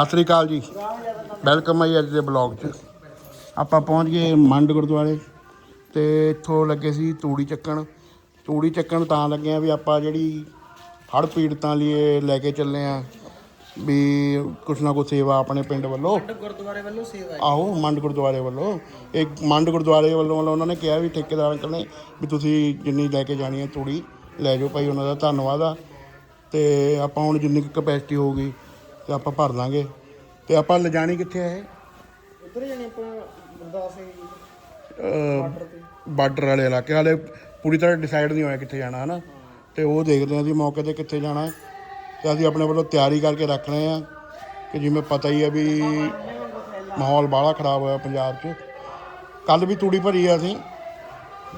ਸਤਿ ਸ੍ਰੀ ਅਕਾਲ ਜੀ। ਵੈਲਕਮ ਜੀ ਅੱਜ ਦੇ ਬਲੌਗ 'ਚ। ਆਪਾਂ ਪਹੁੰਚ ਗਏ ਮੰਡ ਗੁਰਦੁਆਰੇ ਤੇ ਇੱਥੋਂ ਲੱਗੇ ਸੀ ਤੂੜੀ ਚੱਕਣ। ਤੂੜੀ ਚੱਕਣ ਤਾਂ ਲੱਗੇ ਆ ਵੀ ਆਪਾਂ ਜਿਹੜੀ ਹੜ੍ਹ ਪੀੜਤਾਂ ਲਈ ਲੈ ਕੇ ਚੱਲੇ ਆ ਵੀ ਕੁਛ ਨਾ ਕੁਛ ਸੇਵਾ ਆਪਣੇ ਪਿੰਡ ਵੱਲੋਂ। ਗੁਰਦੁਆਰੇ ਵੱਲੋਂ ਸੇਵਾ ਆਹੋ ਮੰਡ ਗੁਰਦੁਆਰੇ ਵੱਲੋਂ। ਇੱਕ ਮੰਡ ਗੁਰਦੁਆਰੇ ਵੱਲੋਂ ਉਹਨਾਂ ਨੇ ਕਿਹਾ ਵੀ ਠੇਕੇਦਾਰ ਅੰਕਲ ਨੇ ਵੀ ਤੁਸੀਂ ਜਿੰਨੀ ਲੈ ਕੇ ਜਾਣੀ ਹੈ ਤੂੜੀ ਲੈ ਜਾਓ ਭਾਈ ਉਹਨਾਂ ਦਾ ਧੰਨਵਾਦ ਆ। ਤੇ ਆਪਾਂ ਹੁਣ ਜਿੰਨੀ ਕਪੈਸਿਟੀ ਹੋਊਗੀ ਤੇ ਆਪਾਂ ਭਰ ਦਾਂਗੇ। ਤੇ ਆਪਾਂ ਲਿਜਾਣੀ ਕਿੱਥੇ ਹੈ ਉਧਰ ਜਾਣੇ ਆਪਾਂ ਗੁਰਦਾਸ ਸਿੰਘ ਜੀ ਬਾਰਡਰ ਵਾਲੇ ਇਲਾਕੇ ਹਾਲੇ ਪੂਰੀ ਤਰ੍ਹਾਂ ਡਿਸਾਈਡ ਨਹੀਂ ਹੋਇਆ ਕਿੱਥੇ ਜਾਣਾ ਹਨਾ? ਤੇ ਉਹ ਦੇਖਦੇ ਹਾਂ ਅਸੀਂ ਮੌਕੇ ਤੇ ਕਿੱਥੇ ਜਾਣਾ ਹੈ। ਤੇ ਅਸੀਂ ਆਪਣੇ ਵੱਲੋਂ ਤਿਆਰੀ ਕਰਕੇ ਰੱਖ ਰਹੇ ਹਾਂ ਕਿ ਜਿਵੇਂ ਪਤਾ ਹੀ ਹੈ ਵੀ ਮਾਹੌਲ ਬਾਹਲਾ ਖਰਾਬ ਹੋਇਆ ਪੰਜਾਬ 'ਚ। ਕੱਲ ਵੀ ਤੂੜੀ ਭਰੀ ਆ ਅਸੀਂ।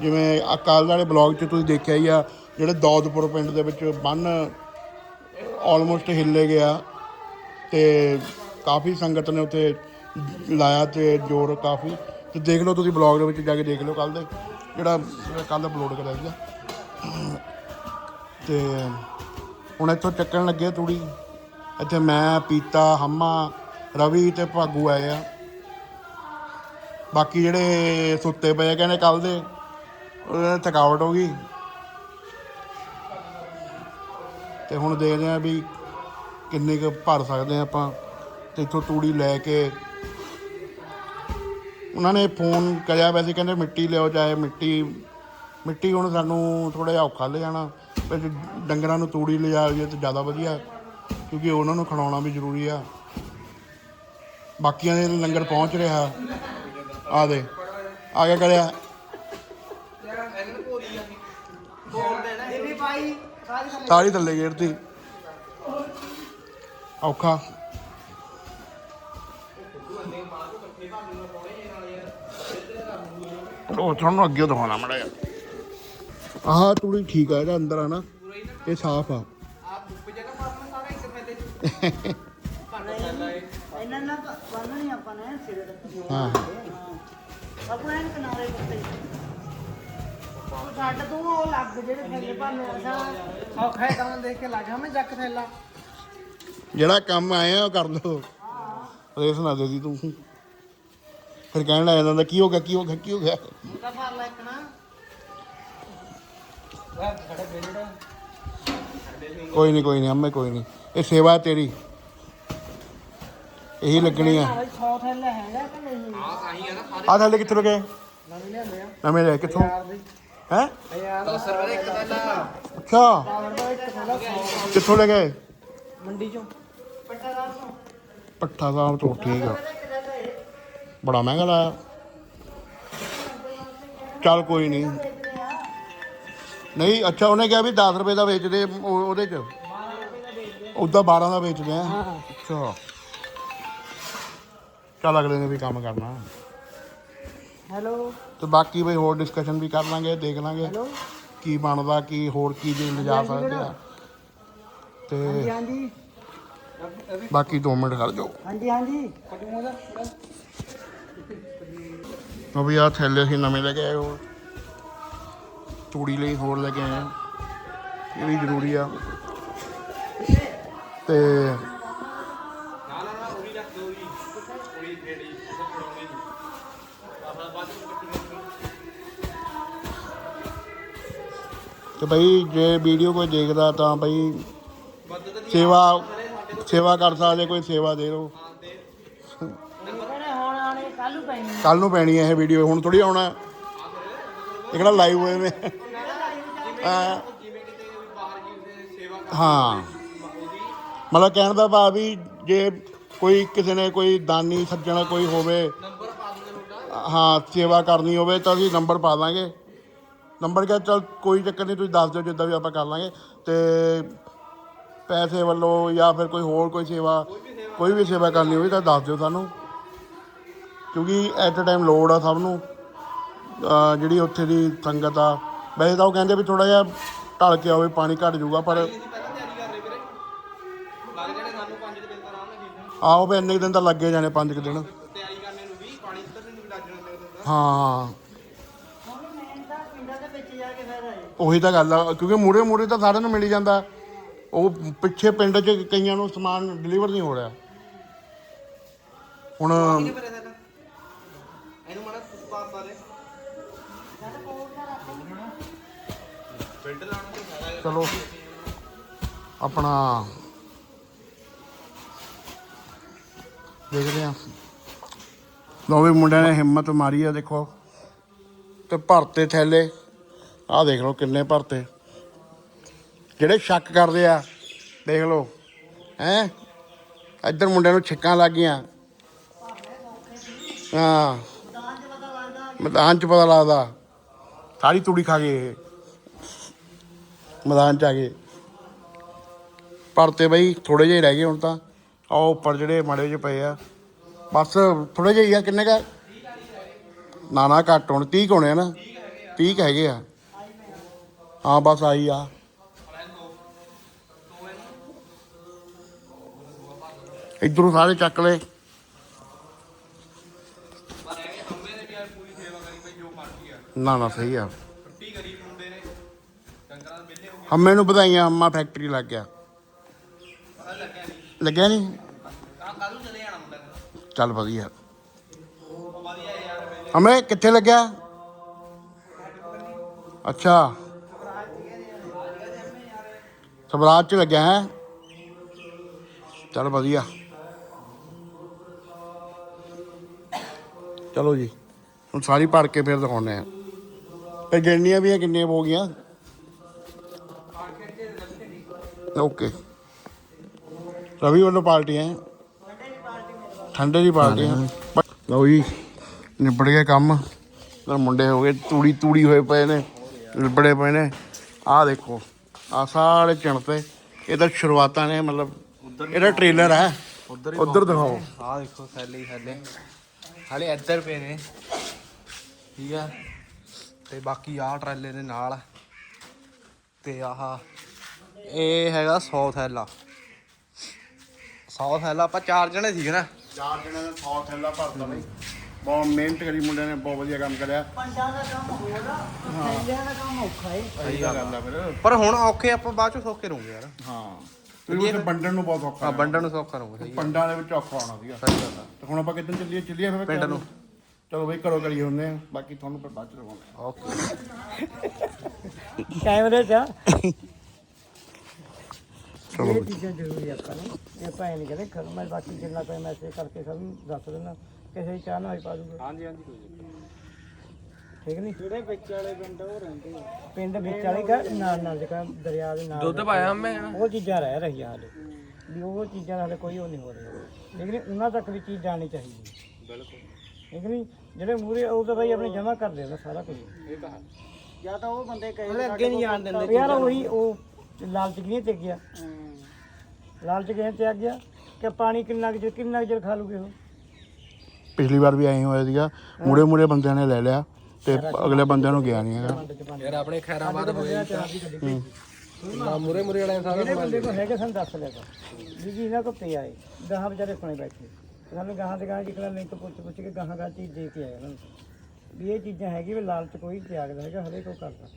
ਜਿਵੇਂ ਅਕਾਲ ਵਾਲੇ ਬਲੌਗ 'ਚ ਤੁਸੀਂ ਦੇਖਿਆ ਹੀ ਆ ਜਿਹੜੇ ਦੌਦਪੁਰ ਪਿੰਡ ਦੇ ਵਿੱਚ ਬੰਨ ਆਲਮੋਸਟ ਹਿੱਲੇ ਗਿਆ। ਤੇ ਕਾਫੀ ਸੰਗਤ ਨੇ ਉੱਥੇ ਲਾਇਆ ਤੇ ਜੋਰ ਕਾਫੀ। ਤੇ ਦੇਖ ਲਓ ਤੁਸੀਂ ਬਲੌਗ ਦੇ ਵਿੱਚ ਜਾ ਕੇ ਦੇਖ ਲਓ ਕੱਲ ਦੇ, ਜਿਹੜਾ ਕੱਲ ਅਪਲੋਡ ਕਰਿਆ ਸੀਗਾ। ਤੇ ਹੁਣ ਇੱਥੋਂ ਚੱਕਣ ਲੱਗੇ ਆ ਤੂੜੀ ਇੱਥੇ ਮੈਂ, ਪੀਤਾ, ਹੰਮਾ, ਰਵੀ ਤੇ ਭਾਗੂ ਆਏ ਆ। ਬਾਕੀ ਜਿਹੜੇ ਸੁੱਤੇ ਪਏ ਆ, ਕਹਿੰਦੇ ਕੱਲ ਦੇ ਉਹਨਾਂ ਥਕਾਵਟ ਹੋ ਗਈ। ਤੇ ਹੁਣ ਦੇਖਦੇ ਆ ਵੀ ਕਿੰਨੇ ਕੁ ਭਰ ਸਕਦੇ ਆ ਆਪਾਂ। ਤੇ ਇੱਥੋਂ ਤੂੜੀ ਲੈ ਕੇ ਉਹਨਾਂ ਨੇ ਫੋਨ ਕਰਿਆ ਵੈਸੇ ਕਹਿੰਦੇ ਮਿੱਟੀ ਲਿਆਓ ਚਾਹੇ ਮਿੱਟੀ ਮਿੱਟੀ ਹੁਣ ਸਾਨੂੰ ਥੋੜਾ ਜਿਹਾ ਔਖਾ ਲੈ ਜਾਣਾ। ਪਰ ਡੰਗਰਾਂ ਨੂੰ ਤੂੜੀ ਲਿਜਾ ਜੇ ਤੇ ਜ਼ਿਆਦਾ ਵਧੀਆ ਕਿਉਂਕਿ ਉਹਨਾਂ ਨੂੰ ਖਿਡਾਉਣਾ ਵੀ ਜ਼ਰੂਰੀ ਆ। ਬਾਕੀਆਂ ਦੇ ਲੰਗਰ ਪਹੁੰਚ ਰਿਹਾ। ਆ ਦੇ ਆ ਗਿਆ ਕਰਿਆ। ਤਾਲੀ ਥੱਲੇ ਗੇਰਤੀ ਔਖਾ। ਉਹ ਤੁਹਾਨੂੰ ਅੱਗੇ ਦਿਖਾਉਣਾ ਮੜਾ ਆਹ ਤੂੜੀ ਠੀਕ ਆ, ਇਹਦਾ ਅੰਦਰ ਆ ਨਾ, ਇਹ ਸਾਫ਼ ਆ। ਆਪ ਉੱਪ ਜਗ੍ਹਾ ਪਾਉਣਾ ਸਾਰਾ ਇੱਕ ਪੈਦੇ ਚ ਇਹਨਾਂ ਨਾਲ ਬੰਨ ਆਪਾਂ ਨੇ ਸਿਰੇ ਤੱਕ ਹਾਂ। ਹਾਂ ਆਪਣਾ ਇਹ ਕਿਨਾਰੇ ਉੱਤੇ ਛੱਡ ਤੂੰ ਉਹ ਲੱਗ ਜਿਹੜੇ ਥੱਲੇ ਭੰਨ ਔਖਾ ਕੰਮ ਦੇਖ ਕੇ ਲੱਗ ਮੈਂ ਜੱਕ ਥੈਲਾ ਜਿਹੜਾ ਕੰਮ ਆਇਆ ਆ ਉਹ ਕਰ ਲੋ ਰੇਸ ਨਾ ਦੇ ਦੀ ਤੂੰ। ਫਿਰ ਕਹਿਣ ਲੱਗ ਜਾਂਦਾ ਕੀ ਹੋ ਗਿਆ ਕੀ ਹੋ ਗਿਆ ਕੀ ਹੋ ਗਿਆ? ਮੁੰਡਾ ਫੜ ਲੈ ਇੱਕ ਨਾ। ਵਾਹ ਖੜਾ ਬੇਲੜਾ ਕੋਈ ਨਹੀਂ ਕੋਈ ਨਹੀਂ ਅੰਮੇ ਕੋਈ ਨਹੀਂ। ਇਹ ਸੇਵਾ ਤੇਰੀ। ਇਹੀ ਲੱਗਣੀ ਆ। 100 ਥੱਲੇ ਹੈਗਾ ਕਿ ਨਹੀਂ? ਆ ਥੱਲੇ ਕਿੱਥੋਂ ਲਗੇ? ਨਵੀਂ ਲਿਆਂਦੇ ਆ ਨਵੇਂ ਲੈ ਕਿੱਥੋਂ ਹੈ ਯਾਰ 10 ਰੁਪਏ ਇੱਕ ਥੈਲਾ। ਅੱਛਾ। ਪਾਵਰ ਦਾ ਇੱਕ ਥੈਲਾ 100 ਕਿੱਥੋਂ ਲੈ ਗਏ ਮੰਡੀ ਚੋਂ। ਪੱਠਾ ਸਾਹਿਬ ਤੋਂ ਠੀਕ ਆ। ਬੜਾ ਮਹਿੰਗਾ ਲਾਇਆ। ਚੱਲ ਕੋਈ ਨਹੀਂ। ਨਹੀਂ ਅੱਛਾ ਉਹਨੇ ਕਿਹਾ ਵੀ 10 ਰੁਪਏ ਦਾ ਵੇਚਦੇ ਉਹ- ਉਹਦੇ ਚ। ਉਦਾਂ 12 ਦਾ ਵੇਚਦੇ ਆ। ਅੱਛਾ। ਚੱਲ ਅਗਲੇ ਨੇ ਵੀ ਕੰਮ ਕਰਨਾ। ਹੈਲੋ। ਤੇ ਬਾਕੀ ਬਈ ਹੋਰ ਡਿਸਕਸ਼ਨ ਵੀ ਕਰ ਲਾਂਗੇ ਦੇਖ ਲਾਂਗੇ। ਹੈਲੋ। ਕੀ ਬਣਦਾ ਕੀ ਹੋਰ ਕੀ ਦੇ ਲਿਜਾ ਸਕਦੇ ਆ। ਤੇ ਹਾਂਜੀ ਬਾਕੀ 2 ਮਿੰਟ ਖੜ ਜਾਓ। ਹਾਂਜੀ ਹਾਂਜੀ। ਉਹ ਵੀ ਆ ਥੈਲੇ ਅਸੀਂ ਨਵੇਂ ਲੈ ਕੇ ਆਏ ਹੋਰ ਤੂੜੀ ਲਈ ਹੋਰ ਲੈ ਕੇ ਆਏ ਆ। ਇਹ ਵੀ ਜ਼ਰੂਰੀ ਆ। ਤੇ ਤੇ ਭਾਈ ਜੇ ਵੀਡੀਓ ਕੋਈ ਦੇਖਦਾ ਤਾਂ ਭਾਈ ਸੇਵਾ ਸੇਵਾ ਕਰ ਸਕਦੇ, ਕੋਈ ਸੇਵਾ ਦੇ ਦਿਓ। ਕੱਲ ਨੂੰ ਪੈਣੀ ਕੱਲ ਨੂੰ ਪੈਣੀ ਹੈ ਇਹ ਵੀਡੀਓ ਹੁਣ ਥੋੜੀ ਆਉਣਾ। ਇਹ ਕਿਹੜਾ ਲਾਈਵ ਹੋਏ ਨੇ? ਹਾਂ। ਹਾਂ ਮਤਲਬ ਕਹਿਣ ਦਾ ਭਾਵ ਵੀ ਜੇ ਕੋਈ ਕਿਸੇ ਨੇ ਕੋਈ ਦਾਨੀ ਸੱਜਣ ਕੋਈ ਹੋਵੇ, ਹਾਂ, ਸੇਵਾ ਕਰਨੀ ਹੋਵੇ ਤਾਂ ਅਸੀਂ ਨੰਬਰ ਪਾ ਦਾਂਗੇ। ਨੰਬਰ ਕਿਹਾ ਚਲ ਕੋਈ ਚੱਕਰ ਨਹੀਂ, ਤੁਸੀਂ ਦੱਸ ਦਿਓ ਜਿੱਦਾਂ ਵੀ ਆਪਾਂ ਕਰ ਲਾਂਗੇ। ਤੇ ਪੈਸੇ ਵੱਲੋਂ ਜਾਂ ਫਿਰ ਕੋਈ ਹੋਰ ਕੋਈ ਸੇਵਾ, ਕੋਈ ਵੀ ਸੇਵਾ ਕਰਨੀ ਹੋਵੇ ਤਾਂ ਦੱਸ ਦਿਓ ਸਾਨੂੰ। ਕਿਉਂਕਿ ਐਟ ਅ ਟਾਈਮ ਲੋੜ ਆ ਸਭ ਨੂੰ। ਜਿਹੜੀ ਉੱਥੇ ਦੀ ਸੰਗਤ ਆ। ਵੈਸੇ ਤਾਂ ਉਹ ਕਹਿੰਦੇ ਵੀ ਥੋੜਾ ਜਿਹਾ ਢਲ ਕੇ ਆਵੇ, ਪਾਣੀ ਘਟ ਜਾਊਗਾ, ਪਰ ਲੱਗ ਜਾਣੇ ਸਾਨੂੰ 5 ਦਿਨ ਤਾਂ ਆਰਾਮ ਨਾਲ ਖੇਡਣ ਆਓ ਵੀ ਇੰਨੇ ਕੁ ਦਿਨ ਤਾਂ ਲੱਗੇ ਜਾਣੇ, ਪੰਜ ਕੁ ਦਿਨ। ਤਿਆਰੀ ਕਰਨੇ ਨੂੰ ਵੀ ਪਾਣੀ ਉੱਤਰ ਨੂੰ ਵੀ ਲੱਗ ਜਾਣਾ ਹਾਂ। ਉਹੀ ਤਾਂ ਗੱਲ ਆ, ਕਿਉਂਕਿ ਮੂਰੇ ਮੂਰੇ ਤਾਂ ਸਾਰਿਆਂ ਨੂੰ ਮਿਲ ਜਾਂਦਾ। ਉਹ ਪਿੱਛੇ ਪਿੰਡ 'ਚ ਕਈਆਂ ਨੂੰ ਸਮਾਨ ਡਿਲੀਵਰ ਨਹੀਂ ਹੋ ਰਿਹਾ। ਹੁਣ ਚਲੋ। ਆਪਣਾ ਦੇਖਦੇ ਆ ਲੋ ਵੀ ਮੁੰਡਿਆਂ ਨੇ ਹਿੰਮਤ ਮਾਰੀ ਆ, ਦੇਖੋ। ਤੇ ਭਰਤੇ ਥੈਲੇ। ਆਹ ਦੇਖ ਲਓ ਕਿੰਨੇ ਭਰਤੇ। ਜਿਹੜੇ ਸ਼ੱਕ ਕਰਦੇ ਆ, ਦੇਖ ਲਓ। ਹੈ? ਇੱਧਰ ਮੁੰਡਿਆਂ ਨੂੰ ਛਿੱਕਾਂ ਲੱਗ ਗਈਆਂ। ਹਾਂ। ਮੈਦਾਨ ਚ ਪਤਾ ਲੱਗਦਾ। ਸਾਰੀ ਤੂੜੀ ਖਾ ਗਏ ਇਹ। ਮੈਦਾਨ ਚ ਆ ਗਏ। ਭਰਤੇ ਬਈ ਥੋੜੇ ਜਿਹੇ ਰਹਿ ਗਏ ਹੁਣ ਤਾਂ। ਆਹ ਉੱਪਰ ਜਿਹੜੇ ਮਾੜੇ ਜਿਹੇ ਪਏ ਆ। ਬਸ ਥੋੜੇ ਜਿਹੇ ਹੀ ਆ, ਕਿੰਨੇ ਕਾ? ਨਾ ਨਾ, ਘੱਟ ਹੁਣ 30 ਹੋਣੇ ਆ ਨਾ। 30 ਹੈਗੇ ਆ। ਹਾਂ, ਬਸ ਆਈ ਆ। ਇਧਰੋਂ ਸਾਰੇ ਚੱਕ ਲਏ। ਨਾ ਨਾ, ਸਹੀ ਆ ਛੁੱਟੀ ਕਰੀ ਮੁੰਡੇ ਨੇ ਡੰਗਰਾਂ ਅੰਮੇ ਨੂੰ ਵਧਾਈਆਂ, ਅੰਮਾ ਫੈਕਟਰੀ ਲੱਗ ਗਿਆ। ਲੱਗਿਆ ਨਹੀਂ ਚੱਲ ਵਧੀਆ। ਉਹ ਕਿੱਥੇ ਲੱਗਿਆ? ਅੱਛਾ। ਸਵਰਾਜ ਚ ਲੱਗਿਆ ਹੈ? ਚੱਲ ਵਧੀਆ। ਚਲੋ ਜੀ, ਹੁਣ ਸਾਰੀ ਭਰ ਕੇ ਫਿਰ ਦਿਖਾਉਣੇ ਆ ਤੇ ਗਿਣਨੀਆਂ ਵੀ ਆ, ਕਿੰਨੀਆਂ ਹੋ ਗਈਆਂ? ਓਕੇ। ਰਵੀ ਵੱਲੋਂ ਪਾਰਟੀ ਹੈ ਠੰਡੇ ਦੀ ਪਾਰਟੀ ਹੈ ਲਓ ਜੀ ਨਿਬੜ ਗਿਆ ਕੰਮ। ਤੇ ਮੁੰਡੇ ਹੋ ਗਏ ਤੂੜੀ ਤੂੜੀ ਹੋਏ ਪਏ ਨੇ ਨਿਬੜੇ ਪਏ ਨੇ। ਆਹ ਦੇਖੋ ਆ ਸਾਰੇ ਚਿਣਤੇ। ਇਹ ਤਾਂ ਸ਼ੁਰੂਆਤਾਂ ਨੇ ਮਤਲਬ ਇਹਦਾ ਟ੍ਰੇਲਰ ਹੈ ਉਧਰ ਉਧਰ ਦਿਖਾਓ। ਆਹ ਦੇਖੋ ਥੈਲੇ ਹੀ ਥੈਲੇ। ਹਾਲੇ ਇੱਧਰ ਪਏ ਨੇ। ਠੀਕ ਆ। ਤੇ ਬਾਕੀ ਆਹ ਟਰਾਲੇ ਦੇ ਨਾਲ। ਤੇ ਆਹ ਇਹ ਹੈਗਾ 100 ਥੈਲਾ 100 ਥੈਲਾ ਆਪਾਂ ਚਾਰ ਜਣੇ ਸੀਗੇ ਨਾ। ਚਾਰ ਜਣਿਆਂ ਦਾ 100 ਥੈਲਾ ਭਰਤਾ ਬਈ। ਬਹੁਤ ਮਿਹਨਤ ਕਰੀ ਮੁੰਡਿਆਂ ਨੇ ਬਹੁਤ ਵਧੀਆ ਕੰਮ ਕਰਿਆ। ਪੰਜਾਂ ਦਾ ਕੰਮ ਹੋਰ ਆ ਥੈਲਿਆਂ ਦਾ ਕੰਮ ਔਖਾ ਏ। ਸਹੀ ਗੱਲ ਆ ਫਿਰ। ਪਰ ਹੁਣ ਔਖੇ ਆਪਾਂ ਬਾਅਦ ਚ ਸੌਖੇ ਰਹੂਗੇ ਯਾਰ। ਹਾਂ। ਉੱਥੇ ਵੰਡਣ ਨੂੰ ਬਹੁਤ ਔਖਾ ਆ ਹੈ। ਵੰਡਣ ਨੂੰ ਸੌਖਾ ਰਹੂਗੇ ਸਹੀ ਪੰਡਾਂ ਦੇ ਵਿੱਚ ਔਖਾ ਹੋਣਾ ਸੀਗਾ। ਸਹੀ ਗੱਲ ਆ। ਤੇ ਹੁਣ ਆਪਾਂ ਕਿੱਦਾਂ ਚੱਲੀਏ? ਚੱਲੀਏ ਫਿਰ ਪਿੰਡ ਨੂੰ। ਚਲੋ ਬਈ ਘਰੋਂ ਕਰੀ ਹੁੰਦੇ ਆ। ਬਾਕੀ ਤੁਹਾਨੂੰ ਫਿਰ ਬਾਅਦ ਚ ਆ ਓਕੇ। ਕੈਮਰੇ 'ਚ। ਚਲੋ ਇਹ। ਚੀਜ਼ਾਂ ਜ਼ਰੂਰੀ ਆਪਾਂ ਨੂੰ। ਇਹ ਭਾਵੇਂ ਨਹੀਂ ਕਹਿੰਦੇ ਖਰ ਮੈਂ ਬਾਕੀ ਜਿੰਨਾ ਕੋਈ ਮੈਸੇਜ ਕਰਕੇ ਸਭ ਨੂੰ ਦੱਸ ਦੇਣਾ ਕਿਸੇ ਦੀ ਚਾਹ ਨਾਲ ਹੀ ਪਾ ਦੂੰਗਾ। ਹਾਂਜੀ ਹਾਂਜੀ ਠੀਕ ਨਹੀਂ ਜਿਹੜੇ ਵਿੱਚ ਵਾਲੇ ਪਿੰਡ ਉਹ ਰਹਿੰਦੇ ਪਿੰਡ ਵਿੱਚ ਵਾਲੇ ਘਰ ਨਾਲ ਨਾਲ ਜਿਹੜਾ ਦਰਿਆ ਦੇ ਨਾਲ ਦੁੱਧ ਪਾਇਆ ਮੈਂ ਉਹ ਚੀਜ਼ਾਂ ਰਹਿ ਰਹੀਆਂ ਹਾਲੇ। ਵੀ ਉਹ ਚੀਜ਼ਾਂ ਹਾਲੇ ਕੋਈ ਉਹ ਨਹੀਂ ਹੋ ਰਹੀ। ਲੇਕਿਨ ਉਹਨਾਂ ਤੱਕ ਵੀ ਚੀਜ਼ ਜਾਣੀ ਚਾਹੀਦੀ ਬਿਲਕੁਲ। ਠੀਕ ਨਹੀਂ ਜਿਹੜੇ ਮੂਰੇ ਉਹ ਤਾਂ ਬਈ ਆਪਣੇ ਜਮਾ ਕਰ ਦੇਣਾ ਸਾਰਾ ਕੁਝ ਇਹ ਤਾਂ ਜਾਂ ਤਾਂ ਉਹ ਬੰਦੇ ਕਹੇ ਅੱਗੇ ਨਹੀਂ ਜਾਣ ਦਿੰਦੇ ਯਾਰ ਉਹੀ ਉਹ ਲਾਲਚ ਕਿਹਨੇ ਤੇ ਗਿਆ? ਲਾਲਚ ਕਿਹਨੇ ਤੇ ਆ ਗਿਆ ਕਿ ਪਾਣੀ ਕਿੰਨਾ ਕੁ ਚਿਰ ਕਿੰਨਾ ਕੁ ਚਿਰ ਖਾ ਲੂਗੇ ਉਹ? ਪਿਛਲੀ ਵਾਰ ਵੀ ਐਂ ਹੋਇਆ ਸੀਗਾ। ਮੂੜੇ ਮੂੜੇ ਬੰਦਿਆਂ ਨੇ ਲੈ ਲਿਆ ਤੇ ਅਗਲੇ ਬੰਦਿਆਂ ਨੂੰ ਗਿਆ ਨਹੀਂ ਹੈਗਾ। ਯਾਰ ਆਪਣੇ ਖੈਰਾਬਾਦ ਹੋਏ ਨਾ ਮੁਰੇ ਮੁਰੇ ਵਾਲੇ ਸਾਰਾ ਜਿਹੜੇ ਬੰਦੇ ਕੋ ਹੈਗੇ ਸਾਨੂੰ ਦੱਸ ਕਰ। ਵੀ ਜੀ ਇਹਨਾਂ ਕੋ ਪਿਆ ਏ ਗਾਹਾਂ ਵਿਚਾਰੇ ਸੁਣੇ ਬੈਠੇ। ਸਾਨੂੰ ਗਾਹਾਂ ਤੇ ਗਾਹਾਂ ਜਿਕਣਾ ਲਿੰਕ ਪੁੱਛ ਪੁੱਛ ਕੇ ਗਾਹਾਂ ਗਾਹਾਂ ਚੀਜ਼ ਦੇ ਕੇ ਆਏ ਉਹਨਾਂ ਨੂੰ। ਵੀ ਇਹ ਚੀਜ਼ਾਂ ਹੈਗੀ ਵੀ ਲਾਲਚ ਕੋਈ ਤਿਆਗਦਾ ਹੈਗਾ ਹਰੇਕ ਕੋ ਕਰਦਾ।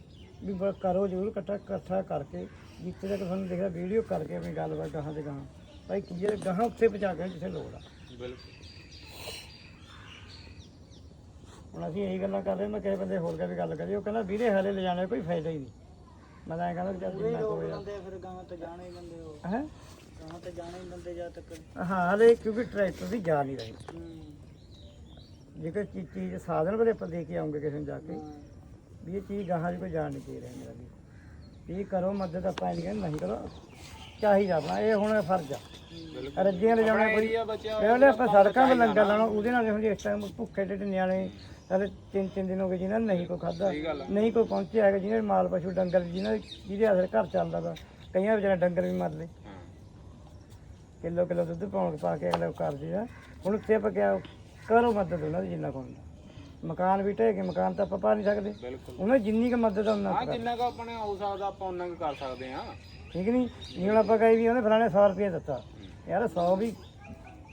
ਵੀ ਬ- ਕਰੋ ਜ਼ਰੂਰ ਇਕੱਠਾ ਇਕੱਠਾ ਕਰਕੇ ਜਿੱਥੇ ਤੱਕ ਤੁਹਾਨੂੰ ਦੇਖਿਆ ਵੀਡੀਓ ਕਰਕੇ ਆਪਣੀ ਗੱਲਬਾਤ ਗਾਹਾਂ ਤੇ ਗਾਹਾਂ। ਭਾਈ ਕੀ ਜਿਹੜੇ ਗਾਹਾਂ ਉੱਥੇ ਪਹੁੰਚਾ ਕੇ ਜਿੱਥੇ ਲੋੜ ਆ। ਬਿਲਕੁਲ ਹੁਣ ਅਸੀਂ ਇਹੀ ਗੱਲਾਂ ਕਰ ਰਹੇ ਮੈਂ ਕਿਸੇ ਬੰਦੇ ਹੋਰ ਕਾ ਵੀ ਗੱਲ ਕਰੀ ਉਹ ਕਹਿੰਦਾ ਵੀਰੇ ਹਾਲੇ ਲਿਜਾਣੇ ਦਾ ਕੋਈ ਫਾਇਦਾ ਹੀ ਨਹੀਂ। ਮੈਂ ਤਾਂ ਐਂ ਕਹਿੰਦਾ ਵੀ ਚੱਲ ਜਿੰਨਾ ਕੋਈ ਆ ਫਿਰ ਗਾਂ ਤੇ ਜਾਣੇ ਹੀ? ਬੰਦੇ ਹੋ ਹੈ ਗਾਂ ਤੇ ਜਾਣੇ ਹੀ ਬੰਦੇ ਜਾ ਤੱਕ ਹਾਂ ਹਾਲੇ ਕਿਉਂਕਿ ਟਰੈਕਟਰ ਦੀ ਜਾ ਨਹੀਂ ਰਹੀ। ਜੇਕਰ ਚੀ- ਚੀਜ਼ ਸਾਧਨ ਬਲੇ ਆਪਾਂ ਦੇ ਕੇ ਆਉਂਗੇ ਕਿਸੇ ਨੂੰ ਜਾ ਕੇ ਵੀ ਇਹ ਚੀਜ਼ ਗਾਹਾਂ ਦੀ ਕੋਈ ਜਾਣ ਨਹੀਂ ਦੇ ਰਹੀ ਮੇਰਾ ਵੀ ਇਹ ਕਰੋ ਮਦਦ ਆਪਾਂ ਨਹੀਂ ਕਹਿੰਦੇ ਨਹੀਂ ਕਰੋ ਚਾਹੀਦਾ ਆਪਣਾ ਇਹ ਹੁਣ ਫਰਜ਼ ਆ। ਰੱਜੀਆਂ ਲੈ ਜਾਣਾ ਕੋਈ ਇਹਨੇ ਆਪਾਂ ਸੜਕਾਂ 'ਤੇ ਲੰਗਰ ਲਾਣਾ ਉਹਦੇ ਨਾਲ ਹੁਣ ਇਸ ਟਾਈਮ ਭੁੱਖੇ ਢਿੱਡ ਨਿਆਣੇ ਸਾਰੇ ਤਿੰਨ ਤਿੰਨ ਦਿਨ ਹੋ ਗਏ ਜਿਨ੍ਹਾਂ ਨਹੀਂ ਕੋਈ ਖਾਦਾ ਨਹੀਂ ਕੋਈ ਪਹੁੰਚਿਆ ਹੈਗਾ ਜਿਹਨਾਂ ਦੇ ਮਾਲ ਪਸ਼ੂ ਡੰਗਰ ਜਿਨ੍ਹਾਂ ਦੇ ਜਿਹਦੇ ਆਸਰੇ ਘਰ ਚੱਲਦਾ ਵਾ ਕਈਆਂ ਵਿਚਾਰੇ ਡੰਗਰ ਵੀ ਮਰ ਲਏ। ਕਿਲੋ ਕਿਲੋ ਦੁੱਧ ਪਾਉਣ ਪਾ ਕੇ ਅਗਲੇ ਕਰਦੇ ਆ। ਹੁਣ ਉੱਥੇ ਆਪਾਂ ਕਿਹਾ ਕਰੋ ਮਦਦ ਉਹਨਾਂ ਦੀ ਜਿੰਨਾ ਕੋਲ ਮਕਾਨ ਵੀ ਢਹਿ ਗਏ ਮਕਾਨ ਤਾਂ ਆਪਾਂ ਪਾ ਨਹੀਂ ਸਕਦੇ। ਉਹਨਾਂ ਦੀ ਜਿੰਨੀ ਕੁ ਮਦਦ ਉਹਨਾਂ ਕਰ। ਜਿੰਨਾ ਕੁ ਆਪਣੇ ਹੋ ਸਕਦਾ ਆਪਾਂ ਉਹਨਾਂ ਕੁ ਕਰ ਸਕਦੇ ਆ ਠੀਕ ਨਹੀਂ ਜਿਵੇਂ ਆਪਾਂ ਕਹੀ ਵੀ ਉਹਨੇ ਫਲਾਣੇ 100 ਰੁਪਏ ਦਿੱਤਾ। ਯਾਰ 100 ਵੀ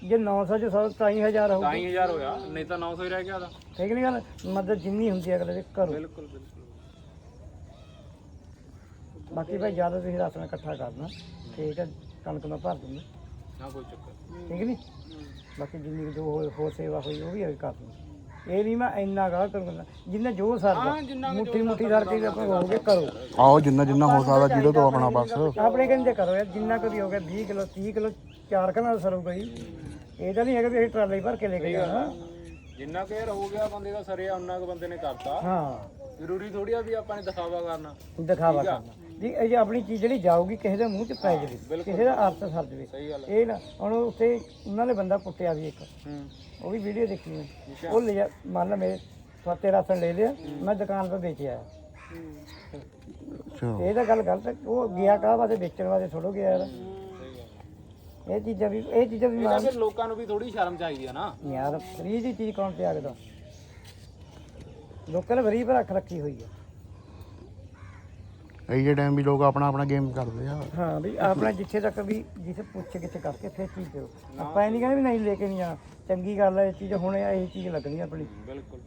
ਜੇ 900 ਚ 100 ਤਾਂ ਹੀ ਹੋਊਗਾ। 20000 ਹੋਇਆ ਨਹੀਂ ਤਾਂ 900 ਹੀ ਰਹਿ ਗਿਆ ਉਹਦਾ। ਠੀਕ ਨਹੀਂ ਗੱਲ? ਮਦਦ ਜਿੰਨੀ ਹੁੰਦੀ ਹੈ ਅਗਲੇ ਦੇ ਕਰੋ ਬਿਲਕੁਲ ਬਿਲਕੁਲ। ਬਾਕੀ ਭਾਈ ਜ਼ਿਆਦਾ ਤੁਸੀਂ ਰਾਸ਼ਨ ਇਕੱਠਾ ਕਰਨਾ। ਠੀਕ ਹੈ ਕਣਕ ਮੈਂ ਭਰ ਦੂੰਗਾ ਨਾ ਕੋਈ ਚੱਕਰ। ਠੀਕ ਨਹੀਂ ਬਾਕੀ ਜਿੰਨੀ ਜੋ ਹੋਰ- ਸੇਵਾ ਹੋਈ ਉਹ ਵੀ ਕਰ ਦੂੰ ਇਹ ਵੀ ਮੈਂ ਇੰਨਾ ਗਾ ਕਰੂੰਗਾ ਜਿੰਨਾ ਜੋ ਸਰਦਾ ਮੁੱਠੀ ਮੁੱਠੀ ਸਰ ਕੇ ਆਪਾਂ ਹੋਗੇ ਕਰੋ। ਆਓ ਜਿੰਨਾ ਜਿੰਨਾ ਹੋ ਸਕਦਾ ਜਿਹਦੇ ਤੋਂ ਆਪਣਾ ਬਸ। ਆਪਣੇ ਕਹਿੰਦੇ ਕਰੋ ਯਾਰ ਜਿੰਨਾ ਕਦੀ ਹੋ ਗਿਆ 20 ਕਿਲੋ 30 ਕਿਲੋ ਚਾਰ ਕਨਾ ਸਰੂਗਾ ਜੀ। ਇਹ ਤਾਂ ਨਹੀਂ ਹੈਗਾ ਵੀ ਅਸੀਂ ਟਰਾਲੇ ਭਰ ਕੇ ਲੈ ਕੇ ਜਾਣਾ। ਜਿੰਨਾ ਕੁ ਹੋ ਗਿਆ ਬੰਦੇ ਦਾ ਸਰਿਆ ਉਹਨਾਂ ਕੁ ਬੰਦੇ ਨੇ ਕਰਤਾ। ਹਾਂ। ਜ਼ਰੂਰੀ ਥੋੜੀ ਆ ਵੀ ਆਪਾਂ ਨੇ ਦਿਖਾਵਾ ਕਰਨਾ। ਦਿਖਾਵਾ ਕਰਨਾ। ਜੀ ਇਹ ਆਪਣੀ ਚੀਜ਼ ਜਿਹੜੀ ਜਾਊਗੀ ਕਿਸੇ ਦੇ ਮੂੰਹ 'ਚ ਪੈ ਜਾਵੇ ਕਿਸੇ ਦਾ ਅਰਥ ਸਰ ਜਾਵੇ। ਇਹ ਨਾ ਹੁਣ ਉੱਥੇ ਉਹਨਾਂ ਨੇ ਬੰਦਾ ਕੁੱਟਿਆ ਵੀ ਇੱਕ। ਹੂੰ। ਉਹ ਵੀ ਵੀਡੀਓ ਦੇਖੀ ਮੈਂ ਉਹ ਲਿਆ ਮੰਨ ਲਾ ਮੇਰੇ ਫਤੇ ਰਾਸ਼ਨ ਲੈ ਲਿਆ ਮੈਂ ਦੁਕਾਨ 'ਤੇ ਵੇਚ ਆਇਆ। ਇਹ ਤਾਂ ਗੱਲ ਗਲਤ ਹੈ ਉਹ ਗਿਆ ਕਾਹ ਵਾਸਤੇ ਵੇਚਣ ਵਾਸਤੇ ਥੋੜੋ ਗਿਆ ਯਾਰ। ਇਹ ਚੀਜ਼ਾਂ ਵੀ ਇਹ ਚੀਜ਼ਾਂ ਵੀ ਮਾਰ ਫਿਰ ਲੋਕਾਂ ਨੂੰ ਵੀ ਥੋੜੀ ਸ਼ਰਮ ਚਾਹੀਦੀ ਆ ਨਾ। ਯਾਰ ਫਰੀ ਦੀ ਚੀਜ਼ ਕੌਣ ਤਿਆਗਦਾ ਲੋਕਾਂ ਨੇ ਫਰੀ ਪਰ ਰੱਖ ਰੱਖੀ ਹੋਈ ਹੈ ਇਹ ਜੇ ਟਾਈਮ ਵੀ ਲੋਕ ਆਪਣਾ ਆਪਣਾ ਗੇਮ ਕਰਦੇ ਆ। ਹਾਂ ਵੀ ਆਪਣਾ ਜਿੱਥੇ ਤੱਕ ਵੀ ਜਿੱਥੇ ਪੁੱਛ ਕਿੱਥੇ ਕਰਕੇ ਫਿਰ ਚੀਜ਼ ਦਿਓ ਆਪਾਂ ਇਹ ਨਹੀਂ ਕਹਿੰਦੇ ਵੀ ਨਹੀਂ ਲੈ ਕੇ ਨਹੀਂ ਜਾਣਾ। ਚੰਗੀ ਗੱਲ ਹੈ ਇਹ ਚੀਜ਼ ਹੁਣ ਇਹ ਚੀਜ਼ ਲੱਗਣੀ ਆਪਣੀ। ਬਿਲਕੁਲ।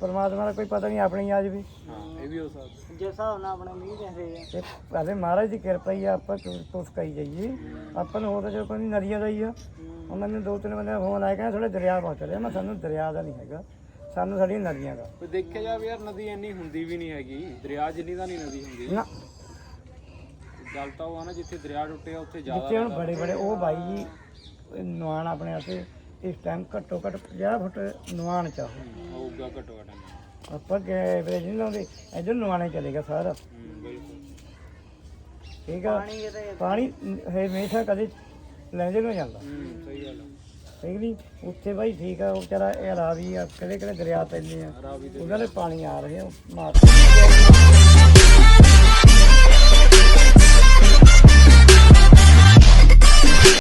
ਪਰਮਾਤਮਾ ਦਾ ਕੋਈ ਪਤਾ ਨਹੀਂ ਆਪਣੀ ਅੱਜ ਵੀ ਹਾਂ ਇਹ ਵੀ ਹੋ ਸਕਦਾ। ਜਿਸ ਹਿਸਾਬ ਨਾਲ ਆਪਣੇ ਮੀਂਹ ਕਹਿੰਦੇ ਆ। ਤੇ ਪਹਿਲੇ ਮਹਾਰਾਜ ਦੀ ਕਿਰਪਾ ਹੀ ਆ ਆਪਾਂ ਤੁਸ ਕਈ ਜਾਈਏ। ਆਪਾਂ ਨੂੰ ਹੋਰ ਤਾਂ ਚਲੋ ਕੋਈ ਨਰੀਆਂ ਦਾ ਹੀ ਆ। ਹੁਣ ਮੈਨੂੰ ਦੋ ਤਿੰਨ ਬੰਦੇ ਫੋਨ ਆਇਆ ਕਹਿੰਦੇ ਥੋੜੇ ਦਰਿਆ ਪਹੁੰਚ ਰਿਹਾ ਮੈਂ ਸਾਨੂੰ ਦਰਿਆ ਦਾ ਨਹੀਂ ਹੈਗਾ। ਸਾਨੂੰ ਸਾਡੀਆਂ ਨਦੀਆਂ ਦਾ। ਤੇ ਦੇਖਿਆ ਜਾਵੇ ਯਾਰ ਨਦੀ ਇੰਨੀ ਹੁੰਦੀ ਵੀ ਨਹੀਂ ਹੈਗੀ। ਦਰਿਆ ਜਿੰਨੀ ਤਾਂ ਨਹੀਂ ਨਦੀ ਹੁੰਦੀ। ਨਾ। ਗੱਲ ਤਾਂ ਉਹ ਆ ਨਾ ਜਿੱਥੇ ਦਰਿਆ ਟੁੱਟਿਆ ਉੱਥੇ ਜ਼ਿਆਦਾ ਜਿੱਥੇ ਹੁਣ ਬੜੇ ਬੜੇ ਉਹ ਬਾਈ ਜੀ ਨਵਾਨ ਆਪਣੇ ਵਾਸਤੇ ਇਸ ਟਾਈਮ ਘੱਟੋ ਘੱਟ 50 ਫੁੱਟ ਨਵਾਨ ਚਾਹੋ ਹੋਊਗਾ ਘੱਟੋ ਘੱਟ ਆਪਾਂ ਗਏ ਬਰੇ ਨਹੀਂ ਲਾਉਂਦੇ ਇਧਰ ਨਵਾਣੇ ਚਲੇਗਾ ਸਾਰਾ। ਹੂੰ ਠੀਕ ਆ? ਪਾਣੀ ਪਾਣੀ ਹਮੇਸ਼ਾ ਕਦੇ ਲੈਂਦੇ ਨੂੰ ਜਾਂਦਾ। ਹੂੰ ਸਹੀ ਗੱਲ ਆ। ਠੀਕ ਨਹੀਂ ਉੱਥੇ ਬਾਈ ਠੀਕ ਆ, ਉਹ ਵਿਚਾਰਾ ਇਹ ਰਾਵੀ ਆ ਕਿਹੜੇ ਕਿਹੜੇ ਦਰਿਆ ਪੈਂਦੇ ਆ। ਉਹਨਾਂ ਦੇ ਪਾਣੀ ਆ ਰਹੇ ਆ ਮਾਰ